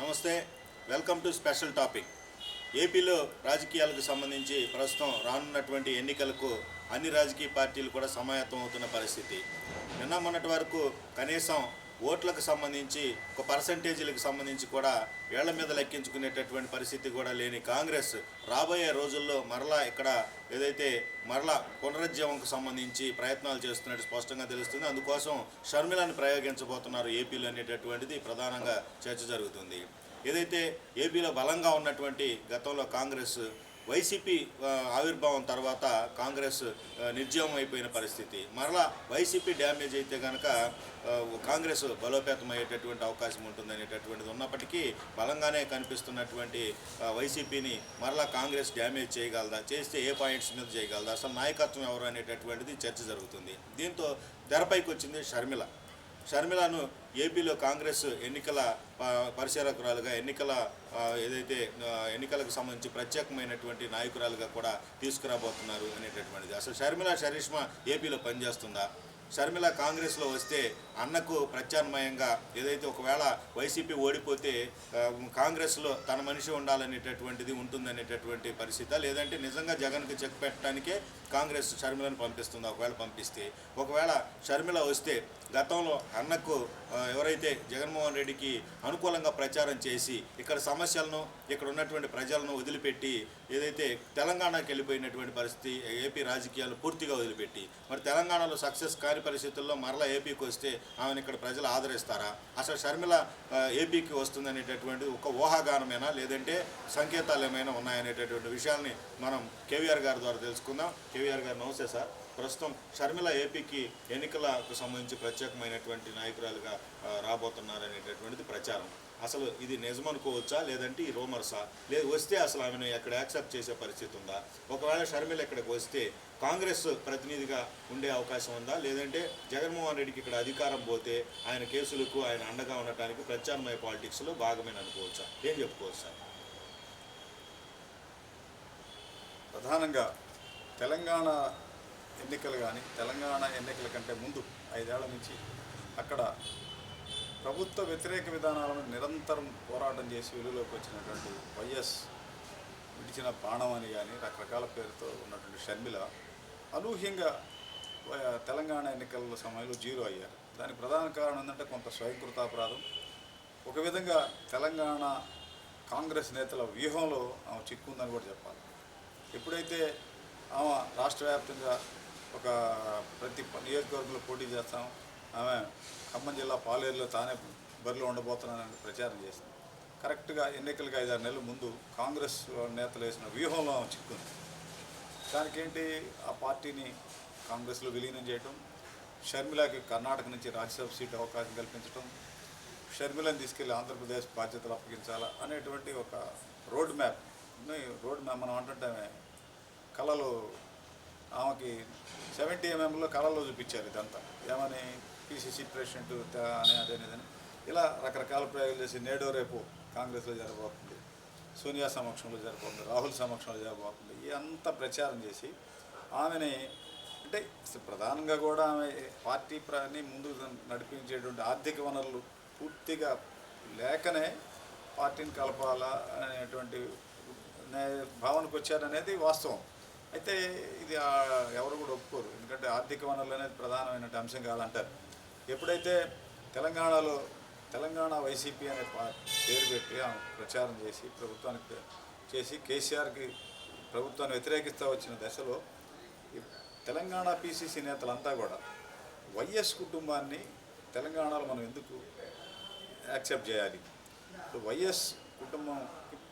నమస్తే welcome to special topic. ఏపీలో రాజకీయాలకు సంబంధించి ప్రస్తుతం రానున్నటువంటి ఎన్నికలకు అన్ని రాజకీయ పార్టీలు కూడా సమాయత్తం అవుతున్న పరిస్థితి. నిన్న మొన్నటి వరకు కనీసం ఓట్లకు సంబంధించి ఒక పర్సంటేజీలకు సంబంధించి కూడా ఏళ్ళ మీద లెక్కించుకునేటటువంటి పరిస్థితి కూడా లేని కాంగ్రెస్ రాబోయే రోజుల్లో మరలా ఇక్కడ ఏదైతే మరలా పునరుజ్జీవంకు సంబంధించి ప్రయత్నాలు చేస్తున్నట్టు స్పష్టంగా తెలుస్తుంది. అందుకోసం షర్మిలను ప్రయోగించబోతున్నారు ఏపీలో అనేటటువంటిది. ప్రధానంగా చర్చ జరుగుతుంది. ఏదైతే ఏపీలో బలంగా ఉన్నటువంటి గతంలో కాంగ్రెస్ వైసీపీ ఆవిర్భావం తర్వాత కాంగ్రెస్ నిర్జీవం అయిపోయిన పరిస్థితి. మరలా వైసీపీ డ్యామేజ్ అయితే కనుక కాంగ్రెస్ బలోపేతం అయ్యేటటువంటి అవకాశం ఉంటుంది అనేటటువంటిది ఉన్నప్పటికీ బలంగానే కనిపిస్తున్నటువంటి వైసీపీని మరలా కాంగ్రెస్ డ్యామేజ్ చేయగలదా? చేస్తే ఏ పాయింట్స్ మీద చేయగలదా? అసలు నాయకత్వం ఎవరు అనేటటువంటిది చర్చ జరుగుతుంది. దీంతో తెరపైకి వచ్చింది షర్మిల. షర్మిలను ఏపీలో కాంగ్రెస్ ఎన్నికల ఆ, పరిశీలకురాలుగా ఎన్నికల ఏదైతే ఎన్నికలకు సంబంధించి ప్రత్యేకమైనటువంటి నాయకురాలుగా కూడా తీసుకురాబోతున్నారు అనేటటువంటిది. అసలు షర్మిల షరీష్మా ఏపీలో పనిచేస్తుందా? షర్మిల కాంగ్రెస్లో వస్తే అన్నకు ప్రత్యామ్నాయంగా ఏదైతే ఒకవేళ వైసీపీ ఓడిపోతే కాంగ్రెస్లో తన మనిషి ఉండాలనేటటువంటిది ఉంటుందనేటటువంటి పరిస్థితి? లేదంటే నిజంగా జగన్కి చెక్ పెట్టడానికే కాంగ్రెస్ షర్మిలను పంపిస్తుంది ఒకవేళ పంపిస్తే. ఒకవేళ షర్మిల వస్తే గతంలో అన్నకు ఎవరైతే జగన్మోహన్ రెడ్డికి అనుకూలంగా ప్రచారం చేసి ఇక్కడ సమస్యలను ఇక్కడ ఉన్నటువంటి ప్రజలను వదిలిపెట్టి ఏదైతే తెలంగాణకి వెళ్ళిపోయినటువంటి పరిస్థితి ఏపీ రాజకీయాలు పూర్తిగా వదిలిపెట్టి మరి తెలంగాణలో సక్సెస్ కాని పరిస్థితుల్లో మరలా ఏపీకి వస్తే ఆమెను ఇక్కడ ప్రజలు ఆదరిస్తారా? అసలు షర్మిల ఏపీకి వస్తుందనేటటువంటి ఒక ఊహాగానమేనా? లేదంటే సంకేతాలు ఏమైనా ఉన్నాయనేటటువంటి విషయాల్ని మనం కేవీఆర్ గారి ద్వారా తెలుసుకుందాం. కేవీఆర్ గారు నమస్తే సార్. ప్రస్తుతం షర్మిల ఏపీకి ఎన్నికలకు సంబంధించి ప్రత్యేకమైనటువంటి నాయకురాలుగా ఆ, రాబోతున్నారనేటటువంటిది ప్రచారం. అసలు ఇది నిజమనుకోవచ్చా? లేదంటే ఈ రూమర్సా? లేదు వస్తే అసలు ఆమెను ఎక్కడ యాక్సెప్ట్ చేసే పరిస్థితి ఉందా? ఒకవేళ షర్మిల ఇక్కడికి వస్తే కాంగ్రెస్ ప్రతినిధిగా ఉండే అవకాశం ఉందా? లేదంటే జగన్మోహన్ రెడ్డికి ఇక్కడ అధికారం పోతే ఆయన కేసులకు ఆయన అండగా ఉండటానికి ప్రత్యామ్నాయ పాలిటిక్స్లో భాగమైన అనుకోవచ్చా? ఏం చెప్పుకోవచ్చు సార్? ప్రధానంగా తెలంగాణ ఎన్నికలు కానీ తెలంగాణ ఎన్నికల కంటే ముందు ఐదేళ్ళ నుంచి అక్కడ ప్రభుత్వ వ్యతిరేక విధానాలను నిరంతరం పోరాటం చేసి వెలుగులోకి వచ్చినటువంటి వైఎస్ విడిచిన బాణం అని కానీ రకరకాల పేరుతో ఉన్నటువంటి షర్మిల అనూహ్యంగా తెలంగాణ ఎన్నికల సమయంలో జీరో అయ్యారు. దానికి ప్రధాన కారణం ఏంటంటే కొంత స్వయంకృతాపరాధం. ఒక విధంగా తెలంగాణ కాంగ్రెస్ నేతల వ్యూహంలో ఆమె చిక్కుందని కూడా చెప్పాలి. ఎప్పుడైతే ఆమె రాష్ట్ర వ్యాప్తంగా ఒక ప్రతి నియోజకవర్గంలో పోటీ చేస్తాం. ఆమె ఖమ్మం జిల్లా పాలేరులో తానే బరిలో ఉండబోతున్నానని ప్రచారం చేసింది. కరెక్ట్గా ఎన్నికలకు ఐదారు నెలల ముందు కాంగ్రెస్ నేతలు వేసిన వ్యూహంలో ఆమె చిక్కుంది. దానికేంటి? ఆ పార్టీని కాంగ్రెస్లో విలీనం చేయటం షర్మిలాకి కర్ణాటక నుంచి రాజ్యసభ సీట్ అవకాశం కల్పించడం షర్మిలను తీసుకెళ్ళి ఆంధ్రప్రదేశ్ బాధ్యతలు అప్పగించాలా అనేటువంటి ఒక రోడ్ మ్యాప్ రోడ్ మ్యాప్ మనం అంటుంటామే కళలు ఆమెకి సెవెంటీ ఎంఎంలో కళలో చూపించారు ఇదంతా. ఏమని పిసిసి ప్రెసిడెంట్ అని అదని ఇలా రకరకాల ప్రయోగాలు చేసి నేడో రేపు కాంగ్రెస్లో జరగబోతుంది సోనియా సమక్షంలో జరగబోతుంది రాహుల్ సమక్షంలో జరగబోతుంది అంతా ప్రచారం చేసి ఆమెని అంటే ప్రధానంగా కూడా ఆమె పార్టీ ప్రాన్ని ముందుకు నడిపించేటువంటి ఆర్థిక వనరులు పూర్తిగా లేకనే పార్టీని కలపాలా అనేటువంటి నే- భావనకు వచ్చారనేది వాస్తవం. అయితే ఇది ఎవరు కూడా ఒప్పుకోరు. ఎందుకంటే ఆర్థిక వనరులు అనేది ప్రధానమైన అంశం కాదంటారు. ఎప్పుడైతే తెలంగాణలో తెలంగాణ వైసీపీ అనే పేరు పెట్టి ఆమె ప్రచారం చేసి ప్రభుత్వానికి చేసి కేసీఆర్కి ప్రభుత్వాన్ని వ్యతిరేకిస్తూ వచ్చిన దశలో తెలంగాణ పీసీసీ నేతలంతా కూడా వైఎస్ కుటుంబాన్ని తెలంగాణలో మనం ఎందుకు యాక్సెప్ట్ చేయాలి? ఇప్పుడు వైఎస్ కుటుంబం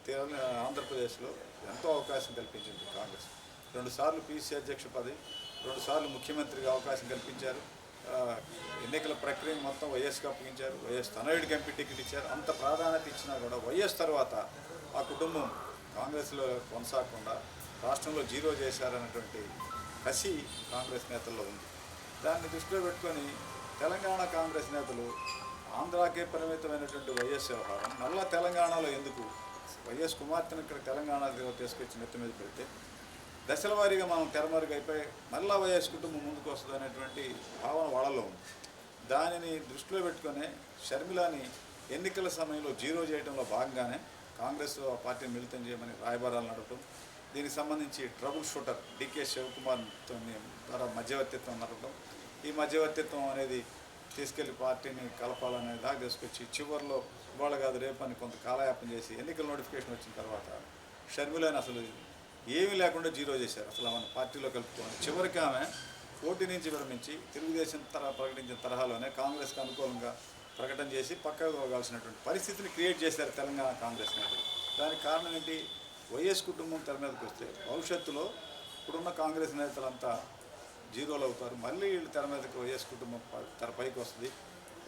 తెలంగాణ ఆంధ్రప్రదేశ్లో ఎంతో అవకాశం కల్పించింది కాంగ్రెస్. రెండుసార్లు పీసీ అధ్యక్ష పదవి రెండుసార్లు ముఖ్యమంత్రిగా అవకాశం కల్పించారు. ఎన్నికల ప్రక్రియను మొత్తం వైఎస్కి అప్పగించారు. వైఎస్ తనయుడికి ఎంపీ టికెట్ ఇచ్చారు. అంత ప్రాధాన్యత ఇచ్చినా కూడా వైఎస్ తర్వాత ఆ కుటుంబం కాంగ్రెస్లో కొనసాగకుండా రాష్ట్రంలో జీరో చేశారన్నటువంటి కసి కాంగ్రెస్ నేతల్లో ఉంది. దాన్ని దృష్టిలో పెట్టుకొని తెలంగాణ కాంగ్రెస్ నేతలు ఆంధ్రాకే పరిమితమైనటువంటి వైఎస్ వ్యవహారం నల్ల తెలంగాణలో ఎందుకు? వైఎస్ కుమార్తెను ఇక్కడ తెలంగాణ తీసుకొచ్చి నెత్తి మీద పెడితే దశల వారీగా మనం తెరమరుగు అయిపోయి మళ్ళా వైఎస్ కుటుంబం ముందుకు వస్తుంది అనేటువంటి భావన వాళ్ళలో ఉంది. దానిని దృష్టిలో పెట్టుకొని షర్మిలాని ఎన్నికల సమయంలో జీరో చేయడంలో భాగంగానే కాంగ్రెస్ పార్టీని మిళితం చేయమని రాయబారాలు నడపడం దీనికి సంబంధించి ట్రబుల్ షూటర్ డికే శివకుమార్తో ద్వారా మధ్యవర్తిత్వం నడపడం ఈ మధ్యవర్తిత్వం అనేది తీసుకెళ్ళి పార్టీని కలపాలనే దాకా తీసుకొచ్చి చివరిలో ఇవాళ కాదు రేపు అని కొంత కాలయాపన చేసి ఎన్నికల నోటిఫికేషన్ వచ్చిన తర్వాత షర్మిలని అసలు ఏమీ లేకుండా జీరో చేశారు. అసలు ఆమెను పార్టీలో కలుపుకోవాలి చివరికి ఆమె పోటీ నుంచి విరమించి తెలుగుదేశం తరహా ప్రకటించిన తరహాలోనే కాంగ్రెస్కి అనుకూలంగా ప్రకటన చేసి పక్కకు పోగాల్సినటువంటి పరిస్థితిని క్రియేట్ చేశారు తెలంగాణ కాంగ్రెస్ నేతలు దానికి కారణం ఏంటి? వైఎస్ కుటుంబం తెర మీదకి వస్తే భవిష్యత్తులో ఇప్పుడున్న కాంగ్రెస్ నేతలంతా జీరోలు అవుతారు. మళ్ళీ వీళ్ళు తెర మీదకి వైఎస్ కుటుంబం తెర పైకి వస్తుంది.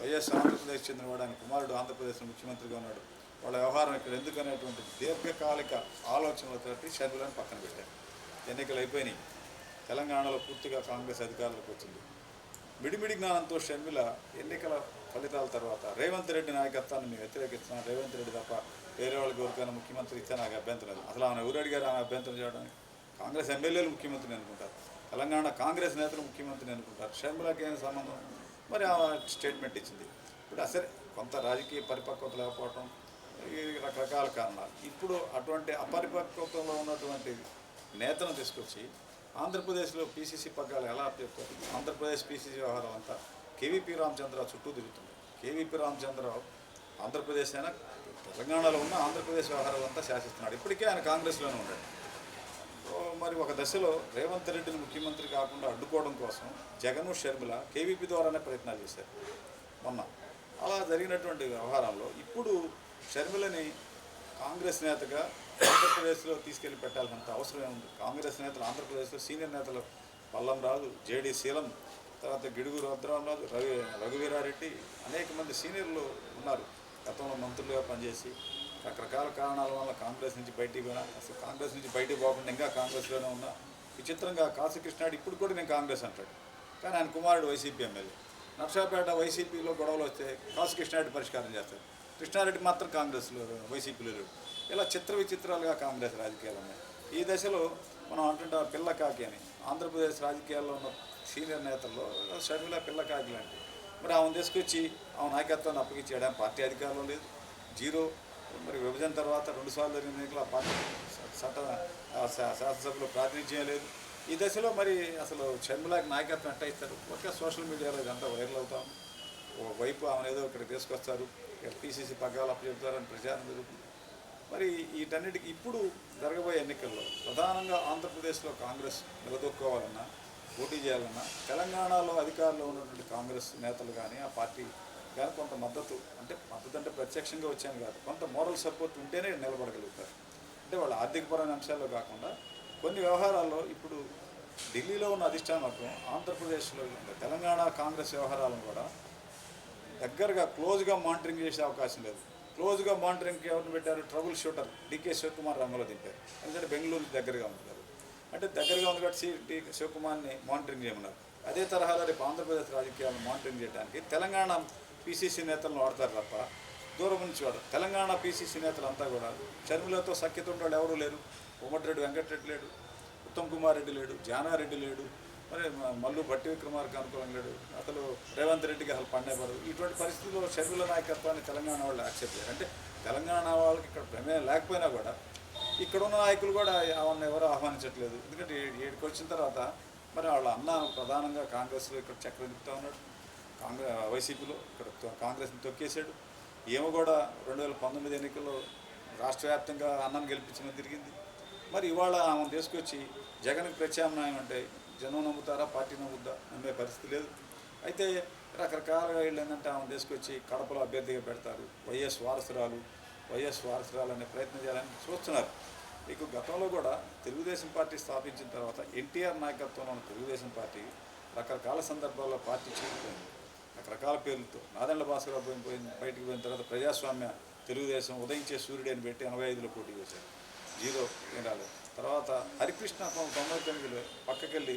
వైఎస్ ఆంధ్రప్రదేశ్ చెందినవాడు ఆయన కుమారుడు ఆంధ్రప్రదేశ్ ముఖ్యమంత్రిగా ఉన్నాడు. వాళ్ళ వ్యవహారం ఇక్కడ ఎందుకు అనేటువంటి దీర్ఘకాలిక ఆలోచనలతోటి షర్మిలను పక్కన పెట్టారు. ఎన్నికలు అయిపోయినాయి. తెలంగాణలో పూర్తిగా కాంగ్రెస్ అధికారులకు వచ్చింది. మిడిమిడి జ్ఞానంతో షర్మిల ఎన్నికల ఫలితాల తర్వాత రేవంత్ రెడ్డి నాయకత్వాన్ని మేము వ్యతిరేకిస్తున్నాం. రేవంత్ రెడ్డి తప్ప వేరే వాళ్ళకి ఎవరికైనా ముఖ్యమంత్రి ఇస్తే నాకు అభ్యంతరం లేదు. అసలు ఆమె ఎవరు అడిగారు ఆమె అభ్యంతరం చేయడానికి కాంగ్రెస్ ఎమ్మెల్యేలు ముఖ్యమంత్రిని అనుకుంటారు. తెలంగాణ కాంగ్రెస్ నేతలు ముఖ్యమంత్రిని అనుకుంటారు. షర్మిలకి ఏం సంబంధం? మరి ఆమె స్టేట్మెంట్ ఇచ్చింది. ఇప్పుడు అసలు కొంత రాజకీయ పరిపక్వత లేకపోవటం రకరకాల కారణాలు. ఇప్పుడు అటువంటి అపరిపక్వతలో ఉన్నటువంటి నేతను తీసుకొచ్చి ఆంధ్రప్రదేశ్లో పీసీసీ పగ్గాలు ఎలా చెప్తారు ఆంధ్రప్రదేశ్ పీసీసీ వ్యవహారం అంతా కేవీపీ రామచంద్రరావు చుట్టూ తిరుగుతుంది. కేవీపీ రామచంద్రరావు ఆంధ్రప్రదేశ్ అయినా తెలంగాణలో ఉన్న ఆంధ్రప్రదేశ్ వ్యవహారాలు అంతా శాసిస్తున్నాడు. ఇప్పటికే ఆయన కాంగ్రెస్లోనే ఉన్నాడు. మరి ఒక దశలో రేవంత్ రెడ్డిని ముఖ్యమంత్రి కాకుండా అడ్డుకోవడం కోసం జగన్ షర్మిల కేవీపీ ద్వారానే ప్రయత్నాలు చేశారు. మొన్న. అలా జరిగినటువంటి వ్యవహారంలో ఇప్పుడు షర్మిలని కాంగ్రెస్ నేతగా ఆంధ్రప్రదేశ్లో తీసుకెళ్ళి పెట్టాల్సినంత అవసరం ఉంది. కాంగ్రెస్ నేతలు ఆంధ్రప్రదేశ్లో సీనియర్ నేతలు పల్లం రాజు జేడి శీలం తర్వాత గిడుగు రుద్రరామరాజు రవి రఘువీరారెడ్డి అనేక మంది సీనియర్లు ఉన్నారు. గతంలో మంత్రులుగా పనిచేసి రకరకాల కారణాల వల్ల కాంగ్రెస్ నుంచి బయటికి పోయినా అసలు కాంగ్రెస్ నుంచి బయటికి పోకుండా ఇంకా కాంగ్రెస్లోనే ఉన్నా. విచిత్రంగా కాశీకృష్ణాడు ఇప్పుడు కూడా నేను కాంగ్రెస్ అంటాడు. కానీ ఆయన కుమారుడు వైసీపీ ఎమ్మెల్యే. నర్సాపేట వైసీపీలో గొడవలు వస్తే కాశీకృష్ణాడు పరిష్కారం చేస్తారు కృష్ణారెడ్డి మాత్రం కాంగ్రెస్లో వైసీపీలో లేడు. ఇలా చిత్ర విచిత్రాలుగా కాంగ్రెస్ రాజకీయాలు ఉన్నాయి ఈ దశలో మనం అంటుంటాం పిల్లకాకి అని. ఆంధ్రప్రదేశ్ రాజకీయాల్లో ఉన్న సీనియర్ నేతల్లో షర్మిల పిల్లకాకి లాంటి. మరి ఆమెను తీసుకొచ్చి ఆమె నాయకత్వాన్ని అప్పగించేయడానికి పార్టీ అధికారంలో లేదు. జీరో. మరి విభజన తర్వాత రెండుసార్లు జరిగిన ఆ పార్టీ చట్ట శా- శాసనసభలో ప్రాతినిధ్యం లేదు. ఈ దశలో మరి అసలు షర్మిలాకి నాయకత్వం ఎట్ట ఇస్తారు? ఒక సోషల్ మీడియాలో ఇదంతా వైరల్ అవుతాం ఓ వైపు ఆమెను ఏదో ఇక్కడ తీసుకొస్తారు. పిసిసి పగ్గాలు అప్పచెప్తారని ప్రచారం జరుగుతుంది మరి వీటన్నిటికి ఇప్పుడు జరగబోయే ఎన్నికల్లో ప్రధానంగా ఆంధ్రప్రదేశ్లో కాంగ్రెస్ నిలదొక్కోవాలన్నా పోటీ చేయాలన్నా తెలంగాణలో అధికారంలో ఉన్నటువంటి కాంగ్రెస్ నేతలు కానీ ఆ పార్టీ కానీ కొంత మద్దతు అంటే మద్దతు అంటే ప్రత్యక్షంగా వచ్చాను కాదు కొంత మోరల్ సపోర్ట్ ఉంటేనే నిలబడగలుగుతారు. అంటే వాళ్ళ ఆర్థికపరమైన అంశాల్లో కాకుండా కొన్ని వ్యవహారాల్లో ఇప్పుడు ఢిల్లీలో ఉన్న అధిష్టానం మాత్రం ఆంధ్రప్రదేశ్లో తెలంగాణ కాంగ్రెస్ వ్యవహారాలను కూడా దగ్గరగా క్లోజ్గా మానిటరింగ్ చేసే అవకాశం లేదు. క్లోజ్గా మానిటరింగ్కి ఎవరిని పెట్టారు? ట్రబుల్ షూటర్ డికే శివకుమార్ రంగంలో దింపారు. ఎందుకంటే బెంగళూరు దగ్గరగా ఉంటారు అంటే దగ్గరగా ఉంది కాబట్టి డి శివకుమార్ని మానిటరింగ్ చేయమన్నారు. అదే తరహాలో రేపు ఆంధ్రప్రదేశ్ రాజకీయాలను మానిటరింగ్ చేయడానికి తెలంగాణ పీసీసీ నేతలను వాడతారు తప్ప దూరం నుంచి వాడరు తెలంగాణ పీసీసీ నేతలు అంతా కూడా షర్మిలతో సఖ్యత ఉన్నవాడు ఎవరూ లేరు. కోమటిరెడ్డి వెంకటరెడ్డి లేడు. ఉత్తమ్ కుమార్ రెడ్డి లేడు. జానారెడ్డి లేడు. మరి మల్లు భట్టి విక్రమార్కి అనుకూలం లేడు. అసలు రేవంత్ రెడ్డికి అసలు పండేవారు ఇటువంటి పరిస్థితుల్లో షర్మిల నాయకత్వాన్ని తెలంగాణ వాళ్ళు యాక్సెప్ట్ చేయరు. అంటే తెలంగాణ వాళ్ళకి ఇక్కడ ప్రమేయం లేకపోయినా కూడా ఇక్కడ ఉన్న నాయకులు కూడా ఆమెను ఎవరు ఆహ్వానించట్లేదు. ఎందుకంటే ఏడుకి వచ్చిన తర్వాత మరి వాళ్ళ అన్న ప్రధానంగా కాంగ్రెస్లో ఇక్కడ చక్రం తిప్పుతా ఉన్నాడు. కాంగ్రెస్ వైసీపీలో ఇక్కడ కాంగ్రెస్ని తొక్కేశాడు. ఏమో కూడా రెండు వేల పంతొమ్మిది ఎన్నికల్లో రాష్ట్ర వ్యాప్తంగా అన్నం గెలిపించమని తిరిగింది మరి ఇవాళ ఆమెను తీసుకొచ్చి జగన్కి ప్రత్యామ్నాయం అంటే జనం నమ్ముతారా పార్టీ నమ్ముద్దా నమ్మే పరిస్థితి లేదు. అయితే రకరకాలుగా వీళ్ళు ఏంటంటే ఆమె తీసుకొచ్చి కడపలో అభ్యర్థిగా పెడతారు. వైఎస్ వారసురాలు వైఎస్ వారసురాలు అనే ప్రయత్నం చేయాలని చూస్తున్నారు. మీకు గతంలో కూడా తెలుగుదేశం పార్టీ స్థాపించిన తర్వాత ఎన్టీఆర్ నాయకత్వంలో ఉన్న తెలుగుదేశం పార్టీ రకరకాల సందర్భాల్లో పార్టీ చీలిపోయింది. రకరకాల పేర్లతో నాదెండ్ల భాస్కరరావు పోయిన బయటికి పోయిన తర్వాత ప్రజాస్వామ్య తెలుగుదేశం ఉదయించే సూర్యుడు అని పెట్టి ఎనభై ఐదులో పోటీ చేశారు. జీరో ఏం రాలేదు. తర్వాత హరికృష్ణ తొంభై తొమ్మిదిలో పక్కకెళ్ళి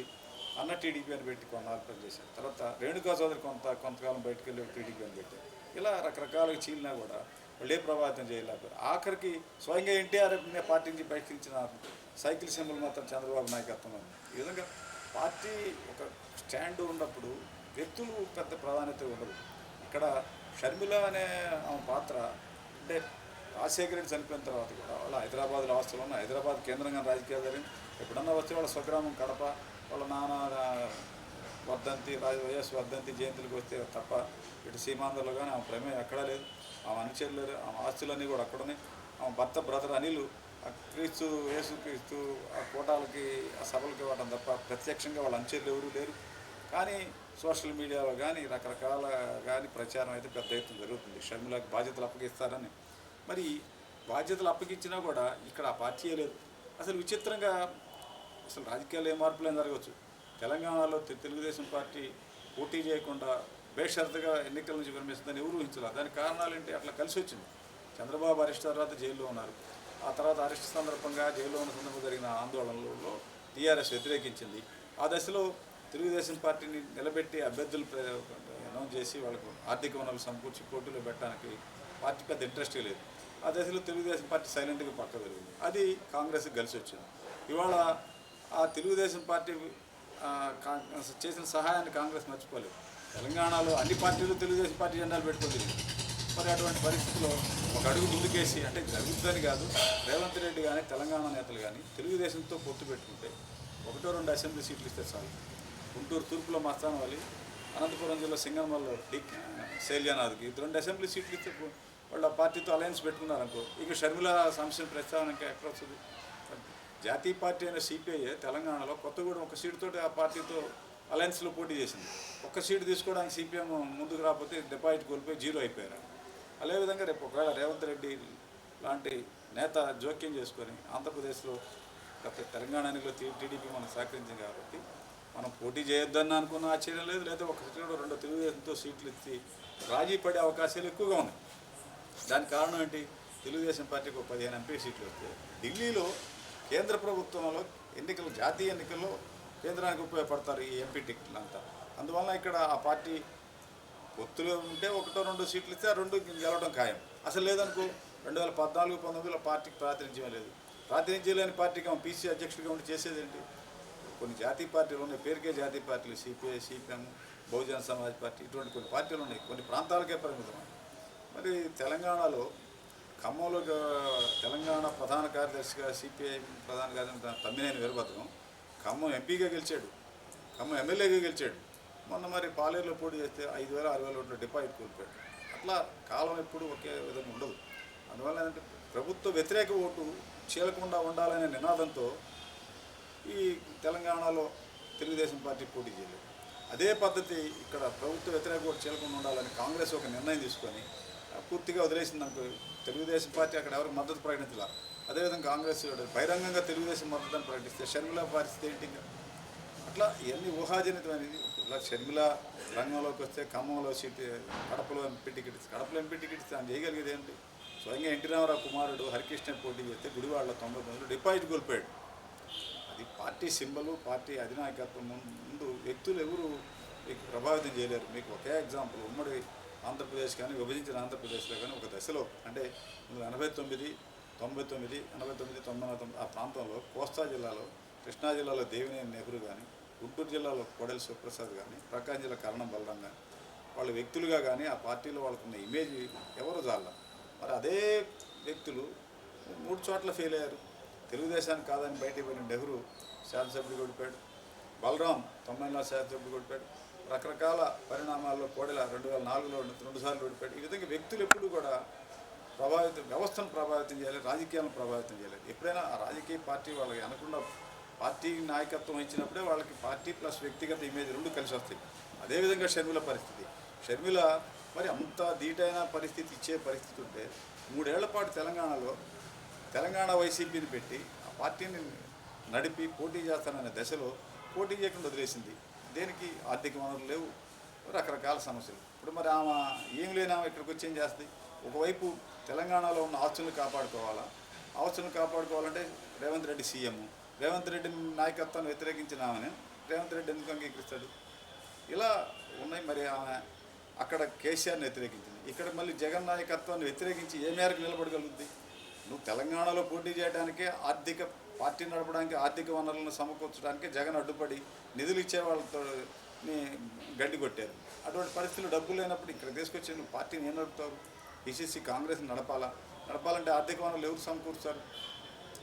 అన్న టీడీపీ అని పెట్టి కొన్నాళ్ళు పనిచేశారు తర్వాత రేణుకా చౌదరి కొంత కొంతకాలం బయటకు వెళ్ళి టీడీపీ అని పెట్టారు. ఇలా రకరకాలుగా చీలినా కూడా వాళ్ళు ఏ ప్రభావితం చేయలేకపోయారు. ఆఖరికి స్వయంగా ఎన్టీఆర్ పార్టీ నుంచి బహిష్కరించిన సైకిల్ సింబల్ మాత్రం చంద్రబాబు నాయకత్వంలో ఉంది. ఈ విధంగా పార్టీ ఒక స్టాండ్ ఉన్నప్పుడు వ్యక్తులు పెద్ద ప్రాధాన్యత ఉండదు ఇక్కడ షర్మిల అనే ఆమె పాత్ర అంటే రాజశేఖర రెడ్డి చనిపోయిన తర్వాత కూడా వాళ్ళ హైదరాబాద్లో ఆస్తులు ఉన్న హైదరాబాద్ కేంద్రంగా రాజకీయాలు జరిగింది ఎప్పుడన్నా వస్తే వాళ్ళ స్వగ్రామం కడప వాళ్ళ నాన్న వర్ధంతి రాజ వైఎస్ వర్ధంతి జయంతులకు వస్తే తప్ప ఇటు సీమాంధ్రలో కానీ ఆమె ప్రమేయం ఎక్కడా లేదు. ఆమె అనుచరులు లేరు. ఆమె ఆస్తులన్నీ కూడా అక్కడ ఆమె భర్త బ్రదర్ అనిలు ఆ క్రీస్తు యేసు క్రీస్తు ఆ కోటాలకి ఆ సభలకి ఇవ్వడం తప్ప ప్రత్యక్షంగా వాళ్ళ అనుచరులు ఎవరూ లేరు. కానీ సోషల్ మీడియాలో కానీ రకరకాల కానీ ప్రచారం అయితే పెద్ద ఎత్తున జరుగుతుంది. షర్మిలకు బాధ్యతలు అప్పగిస్తారని మరి బాధ్యతలు అప్పగించినా కూడా ఇక్కడ ఆ పార్టీ లేదు. అసలు విచిత్రంగా అసలు రాజకీయాలు ఏ మార్పులు జరగవచ్చు. తెలంగాణలో తెలుగుదేశం పార్టీ పోటీ చేయకుండా బేషరతుగా ఎన్నికల నుంచి విరమిస్తుందని ఎవరు ఊహించలేదు దానికి కారణాలు ఏంటి అట్లా కలిసి వచ్చింది. చంద్రబాబు అరెస్ట్ తర్వాత జైల్లో ఉన్నారు. ఆ తర్వాత అరెస్ట్ సందర్భంగా జైల్లో ఉన్న సందర్భంగా జరిగిన ఆందోళనలలో టీఆర్ఎస్ వ్యతిరేకించింది. ఆ దశలో తెలుగుదేశం పార్టీని నిలబెట్టి అభ్యర్థులు అనౌన్స్ చేసి వాళ్ళకు ఆర్థిక వనరులు సమకూర్చి పోటీలో పెట్టడానికి పార్టీ పెద్ద ఇంట్రెస్ట్ లేదు. ఆ దశలో తెలుగుదేశం పార్టీ సైలెంట్గా పక్క జరిగింది అది కాంగ్రెస్కి కలిసి వచ్చింది ఇవాళ ఆ తెలుగుదేశం పార్టీ కా- చేసిన సహాయాన్ని కాంగ్రెస్ మర్చిపోలేదు. తెలంగాణలో అన్ని పార్టీలు తెలుగుదేశం పార్టీ జెండాలు పెట్టుకుంది. మరి అటువంటి పరిస్థితుల్లో ఒక అడుగు ముందుకేసి అంటే జరుగుతుందని కాదు రేవంత్ రెడ్డి కానీ తెలంగాణ నేతలు కానీ తెలుగుదేశంతో పొత్తు పెట్టుకుంటే ఒకటో రెండు అసెంబ్లీ సీట్లు ఇస్తే చాలు. గుంటూరు తూర్పులో మస్తానవాలి అనంతపురం జిల్లా సింగంలో డి శైల్యానాథ్కి ఇది రెండు అసెంబ్లీ సీట్లు ఇస్తే వాళ్ళు ఆ పార్టీతో అలయన్స్ పెట్టుకున్నారనుకో ఇక షర్మిల సంశయం ప్రస్తావన ఇంకా ఎక్కడ వస్తుంది? జాతీయ పార్టీ అయిన సిపిఐ తెలంగాణలో కొత్తగూడెం ఒక సీటుతో ఆ పార్టీతో అలయన్స్లో పోటీ చేసింది. ఒక్క సీటు తీసుకోవడానికి సిపిఎం ముందుకు రాకపోతే డిపాజిట్ కోల్పోయి జీరో అయిపోయారు. అదేవిధంగా రేపు ఒకవేళ రేవంత్ రెడ్డి లాంటి నేత జోక్యం చేసుకొని ఆంధ్రప్రదేశ్లో గత తెలంగాణలో టీడీపీ మనం సహకరించింది కాబట్టి మనం పోటీ చేయొద్దని అనుకున్న ఆశ్చర్యం లేదు. లేదా ఒక సీటు రెండో తెలుగుదేశంతో సీట్లు ఇచ్చి రాజీ పడే అవకాశాలు ఎక్కువగా ఉన్నాయి. దానికి కారణం ఏంటి? తెలుగుదేశం పార్టీకి ఒక పదిహేను ఎంపీ సీట్లు వస్తే ఢిల్లీలో కేంద్ర ప్రభుత్వంలో ఎన్నికలు జాతీయ ఎన్నికల్లో కేంద్రానికి ఉపయోగపడతారు ఈ ఎంపీ టికెట్లు అంతా. అందువల్ల ఇక్కడ ఆ పార్టీ ఒత్తులు ఉంటే ఒకటో రెండు సీట్లు ఇస్తే ఆ రెండు గెలవడం ఖాయం. అసలు లేదనుకో రెండు వేల పద్నాలుగు పంతొమ్మిదిలో పార్టీకి ప్రాతినిధ్యం లేదు. ప్రాతినిధ్యం లేని పార్టీకి ఆమె పీసీ అధ్యక్షుడిగా ఉండి చేసేది ఏంటి కొన్ని జాతీయ పార్టీలు ఉన్నాయి పేరుకే జాతీయ పార్టీలు CPI CPM Bahujan Samaj party ఇటువంటి కొన్ని పార్టీలు ఉన్నాయి. కొన్ని ప్రాంతాలకే పరిమితం మరి తెలంగాణలో ఖమ్మంలో తెలంగాణ ప్రధాన కార్యదర్శిగా సిపిఐ ప్రధాన కార్యదర్శి తమ్మినేని వీరభద్రం ఖమ్మం ఎంపీగా గెలిచాడు. ఖమ్మం ఎమ్మెల్యేగా గెలిచాడు. మొన్న మరి పాలేరులో పోటీ చేస్తే ఐదు వేల ఆరు వేల ఓట్ల డిపాజిట్ కోల్పోయాడు. అట్లా కాలం ఎప్పుడు ఒకే విధంగా ఉండదు. అందువల్ల ఏంటంటే ప్రభుత్వ వ్యతిరేక ఓటు చీలకుండా ఉండాలనే నినాదంతో ఈ తెలంగాణలో తెలుగుదేశం పార్టీ పోటీ చేయలేదు. అదే పద్ధతి ఇక్కడ ప్రభుత్వ వ్యతిరేక ఓటు చీలకుండా ఉండాలని కాంగ్రెస్ ఒక నిర్ణయం తీసుకొని పూర్తిగా వదిలేసింది అనుకో తెలుగుదేశం పార్టీ అక్కడ ఎవరు మద్దతు ప్రకటించాల. అదేవిధంగా కాంగ్రెస్ బహిరంగంగా తెలుగుదేశం మద్దతుని ప్రకటిస్తే షర్మిల పరిస్థితి ఏంటి ఇంకా? అట్లా ఇవన్నీ ఊహాజనితమైనది ఇలా షర్మిల రంగంలోకి వస్తే ఖమ్మంలో సీట్ కడపలో ఎంపీ టికెట్ కడపలో ఎంపీ టికెట్ ఇస్తే చేయగలిగేది ఏంటి? స్వయంగా ఎన్టీ రామారావు కుమారుడు హరికృష్ణ పోటీ చేస్తే గుడివాడలో తొంభై తొమ్మిదిలో డిపాజిట్ కోల్పోయాడు. అది పార్టీ సింబలు పార్టీ అధినాయకత్వం ముందు వ్యక్తులు ఎవరు మీకు ప్రభావితం చేయలేరు. మీకు ఒకే ఎగ్జాంపుల్ ఉమ్మడి ఆంధ్రప్రదేశ్ కానీ విభజించిన ఆంధ్రప్రదేశ్లో కానీ ఒక దశలో అంటే ఎనభై తొమ్మిది తొంభై తొమ్మిది ఎనభై తొమ్మిది తొంభై తొమ్మిది ఆ ప్రాంతంలో కోస్తా జిల్లాలో కృష్ణా జిల్లాలో దేవినేని నెహ్రూ కానీ గుంటూరు జిల్లాలో కోడెల శివప్రసాద్ కానీ ప్రకాశం జిల్లా కరణం బలరాం కానీ వాళ్ళ వ్యక్తులుగా కానీ ఆ పార్టీలో వాళ్ళకున్న ఇమేజ్ ఎవరు జాల మరి అదే వ్యక్తులు మూడు చోట్ల ఫెయిల్ అయ్యారు. తెలుగుదేశానికి కాదని బయటకు పోయిన నెహ్రూ శాసనసభ్యుడు కొడిపాడు బలరాం తొంభై నాలుగు శాసనసభ్యుడు కొడిపాడు రకరకాల పరిణామాల్లో కోడెల రెండు వేల నాలుగులో రెండు సార్లు ఓడిపోయాడు ఈ విధంగా వ్యక్తులు ఎప్పుడూ కూడా ప్రభావితం వ్యవస్థను ప్రభావితం చేయాలి రాజకీయాలను ప్రభావితం చేయాలి. ఎప్పుడైనా ఆ రాజకీయ పార్టీ వాళ్ళకి అనకుండా పార్టీ నాయకత్వం ఇచ్చినప్పుడే వాళ్ళకి పార్టీ ప్లస్ వ్యక్తిగత ఇమేజ్ రెండు కలిసి వస్తాయి. అదేవిధంగా షర్మిల పరిస్థితి. షర్మిల మరి అంత దీటైన పరిస్థితి ఇచ్చే పరిస్థితి ఉంటే మూడేళ్ళ పాటు తెలంగాణలో తెలంగాణ వైసీపీని పెట్టి ఆ పార్టీని నడిపి పోటీ చేస్తాననే దశలో పోటీ చేయకుండా వదిలేసింది. దేనికి ఆర్థిక వనరులు లేవు రకరకాల సమస్యలు. ఇప్పుడు మరి ఆమె ఏం లేని ఇక్కడికి వచ్చి ఏం చేస్తుంది? ఒకవైపు తెలంగాణలో ఉన్న ఆస్తులను కాపాడుకోవాలా? ఆస్తులను కాపాడుకోవాలంటే రేవంత్ రెడ్డి సీఎం. రేవంత్ రెడ్డి నాయకత్వాన్ని వ్యతిరేకించిన ఆమెను. రేవంత్ రెడ్డి ఎందుకు అంగీకరిస్తాడు? ఇలా ఉన్నాయి మరి ఆమె. అక్కడ కేసీఆర్ని వ్యతిరేకించింది. ఇక్కడ మళ్ళీ జగన్ నాయకత్వాన్ని వ్యతిరేకించి ఏ మేరకు నిలబడగలుగుద్ది? నువ్వు తెలంగాణలో పోటీ చేయడానికే ఆర్థిక పార్టీ నడపడానికి ఆర్థిక వనరులను సమకూర్చడానికి జగన్ అడ్డుపడి నిధులు ఇచ్చే వాళ్ళతో గడ్డి కొట్టారు. అటువంటి పరిస్థితులు డబ్బులు లేనప్పుడు ఇక్కడ తీసుకొచ్చి పార్టీని ఏం నడుపుతారు? పిసిసి కాంగ్రెస్ నడపాలా? నడపాలంటే ఆర్థిక వనరులు ఎవరు సమకూరుస్తారు?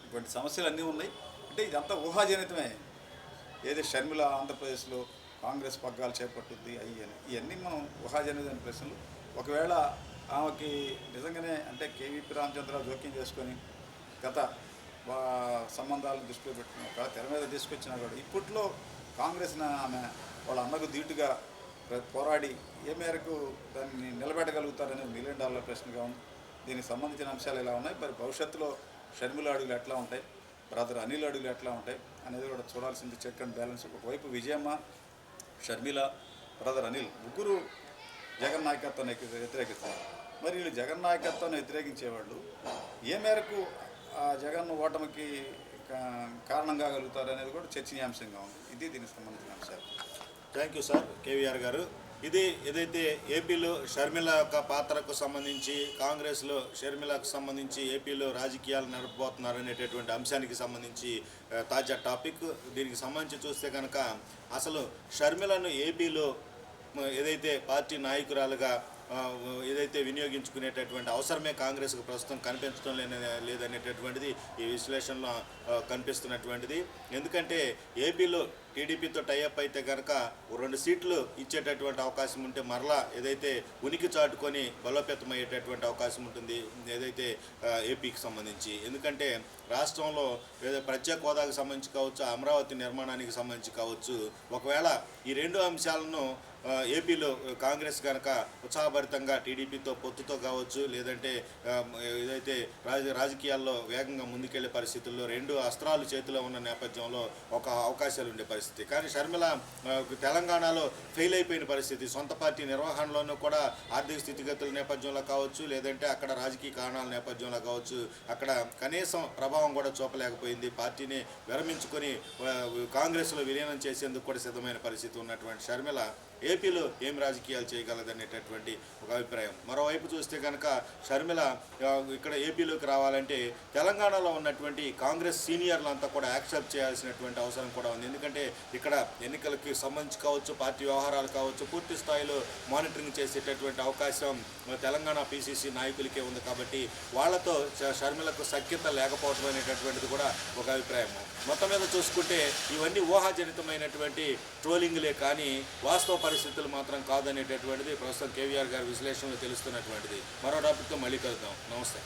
ఇటువంటి సమస్యలు అన్నీ ఉన్నాయి. అంటే ఇదంతా ఊహాజనితమే. ఏదో షర్మిల ఆంధ్రప్రదేశ్లో కాంగ్రెస్ పగ్గాలు చేపట్టుద్ది అయ్యి అని. ఇవన్నీ మనం ఊహాజనితమైన ప్రశ్నలు. ఒకవేళ ఆమెకి నిజంగానే అంటే కేవీపీ రామచంద్రరావు జోక్యం చేసుకొని గత సంబంధాలను దృష్టిలో పెట్టుకుని ఒక తెర మీద తీసుకొచ్చినా కూడా ఇప్పట్లో కాంగ్రెస్ ఆమె వాళ్ళ అన్నకు ధీటుగా పోరాడి ఏ మేరకు దాన్ని నిలబెట్టగలుగుతారనే మిలియన్ డాలర్ ప్రశ్నగా ఉంది. దీనికి సంబంధించిన అంశాలు ఎలా ఉన్నాయి? మరి భవిష్యత్తులో షర్మిల అడుగులు ఎట్లా ఉంటాయి? బ్రదర్ అనిల్ అడుగులు ఎట్లా ఉంటాయి? అనేది కూడా చూడాల్సింది. చెక్ అండ్ బ్యాలెన్స్ ఒకవైపు విజయమ్మ షర్మిల బ్రదర్ అనిల్ ముగ్గురు జగన్ నాయకత్వాన్ని వ్యతిరేకిస్తారు మరి వీళ్ళు జగన్ నాయకత్వాన్ని వ్యతిరేకించేవాళ్ళు ఏ మేరకు జగన్ ఓటమికి కారణం కాగలుగుతారు అనేది కూడా చర్చనీయాంశంగా ఉంది. ఇది దీనికి సంబంధించిన అంశాలు. థ్యాంక్ యూ సార్ కేవీఆర్ గారు. ఇది ఏదైతే ఏపీలో షర్మిల యొక్క పాత్రకు సంబంధించి కాంగ్రెస్లో షర్మిలకు సంబంధించి ఏపీలో రాజకీయాలు నడపబోతున్నారు అనేటటువంటి అంశానికి సంబంధించి తాజా టాపిక్. దీనికి సంబంధించి చూస్తే కనుక అసలు షర్మిలను ఏపీలో ఏదైతే పార్టీ నాయకురాలుగా ఏదైతే వినియోగించుకునేటటువంటి అవసరమే కాంగ్రెస్కు ప్రస్తుతం కనిపించడం లేని లేదనేటటువంటిది ఈ విశ్లేషణలో కనిపిస్తున్నటువంటిది. ఎందుకంటే ఏపీలో టీడీపీతో టైఅప్ అయితే కనుక రెండు సీట్లు ఇచ్చేటటువంటి అవకాశం ఉంటే మరలా ఏదైతే ఉనికి చాటుకొని బలోపేతమయ్యేటటువంటి అవకాశం ఉంటుంది ఏదైతే ఏపీకి సంబంధించి. ఎందుకంటే రాష్ట్రంలో ఏదో ప్రత్యేక హోదాకు సంబంధించి కావచ్చు అమరావతి నిర్మాణానికి సంబంధించి కావచ్చు ఒకవేళ ఈ రెండు అంశాలను ఏపీలో కాంగ్రెస్ కనుక ఉత్సాహభరితంగా టీడీపీతో పొత్తుతో కావచ్చు లేదంటే ఏదైతే రాజ రాజకీయాల్లో వేగంగా ముందుకెళ్ళే పరిస్థితుల్లో రెండు అస్త్రాలు చేతిలో ఉన్న నేపథ్యంలో ఒక అవకాశాలు ఉండే పరిస్థితి కానీ షర్మిల తెలంగాణలో ఫెయిల్ అయిపోయిన పరిస్థితి. సొంత పార్టీ నిర్వహణలోనూ కూడా ఆర్థిక స్థితిగతుల నేపథ్యంలో కావచ్చు లేదంటే అక్కడ రాజకీయ కారణాల నేపథ్యంలో కావచ్చు అక్కడ కనీసం ప్రభావం కూడా చూపలేకపోయింది. పార్టీని విరమించుకొని కాంగ్రెస్లో విలీనం చేసేందుకు కూడా సిద్ధమైన పరిస్థితి ఉన్నటువంటి షర్మిల ఏపీలో ఏం రాజకీయాలు చేయగలదనేటటువంటి ఒక అభిప్రాయం. మరోవైపు చూస్తే కనుక షర్మిల ఇక్కడ ఏపీలోకి రావాలంటే తెలంగాణలో ఉన్నటువంటి కాంగ్రెస్ సీనియర్లంతా కూడా యాక్సెప్ట్ చేయాల్సినటువంటి అవసరం కూడా ఉంది. ఎందుకంటే ఇక్కడ ఎన్నికలకి సంబంధించి కావచ్చు పార్టీ వ్యవహారాలు కావచ్చు పూర్తి స్థాయిలో మానిటరింగ్ చేసేటటువంటి అవకాశం తెలంగాణ పీసీసీ నాయకులకే ఉంది కాబట్టి వాళ్ళతో షర్మిలకు సఖ్యత లేకపోవడం అనేటటువంటిది కూడా ఒక అభిప్రాయం. మొత్తం మీద చూసుకుంటే ఇవన్నీ ఊహాజనితమైనటువంటి ట్రోలింగ్లే కానీ వాస్తవ పరిస్థితులు మాత్రం కాదనేటటువంటిది ప్రస్తుతం కేవీఆర్ గారి విశ్లేషణలో తెలుస్తున్నటువంటిది. మరో టాపిక్తో మళ్ళీ కలుద్దాం. నమస్తే.